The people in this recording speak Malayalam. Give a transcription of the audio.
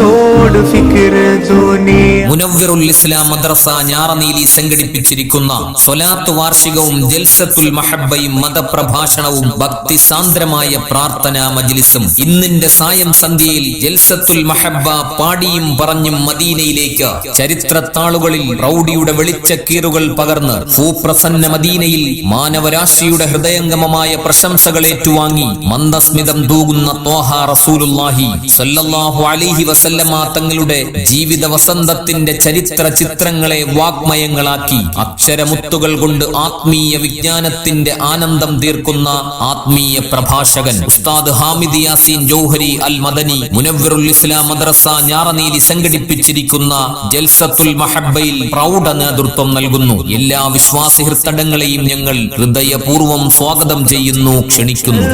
છોડ ફિકર દો മുനവ്വിറുൽ ഇസ്ലാം മദ്രസ ഞാറനീലി സംഘടിപ്പിച്ചിരിക്കുന്ന സ്വലാത്ത് വാർഷികവും ജൽസത്തുൽ മഹബയും മതപ്രഭാഷണവും ഭക്തിസാന്ദ്രമായ പ്രാർത്ഥനാ മജ്ലിസും ഇന്നിന്റെ സായം സന്ധ്യയിൽ ജൽസത്തുൽ മഹബ പാടിയും പറഞ്ഞും മദീനയിലേക്ക് ചരിത്രത്താളുകളിൽ വെളിച്ച വെളിച്ചക്കീറുകൾ പകർന്ന് ഭൂപ്രസന്ന മദീനയിൽ മാനവരാശിയുടെ ഹൃദയംഗമമായ പ്രശംസകൾ ഏറ്റുവാങ്ങി മന്ദസ്മിതം തൂകുന്ന തോഹ റസൂലുല്ലാഹി സല്ലല്ലാഹു അലൈഹി വസല്ലമ തങ്ങളുടെ ജീവിത ഇസ്ലാമിന്റെ ചരിത്ര ചിത്രങ്ങളെ വാഗ്മയങ്ങളാക്കി. അക്ഷരമുത്തുകൾ കൊണ്ട് ആത്മീയ വിജ്ഞാനത്തിന്റെ ആനന്ദം തീർക്കുന്ന ആത്മീയ പ്രഭാഷകൻ ഉസ്താദ് ഹാമിദ് യാസീൻ ജൗഹരി അൽ മദനി മുനവ്വറുൽ ഇസ്ലാം മദ്രസ ഞാറനീതി സംഘടിപ്പിച്ചിരിക്കുന്ന ജൽസത്തുൽ മഹബയിൽ പ്രൗഢ നേതൃത്വം നൽകുന്നു. എല്ലാ വിശ്വാസി ഹൃത്തടങ്ങളെയും ഞങ്ങൾ ഹൃദയപൂർവം സ്വാഗതം ചെയ്യുന്നു ക്ഷണിക്കുന്നു.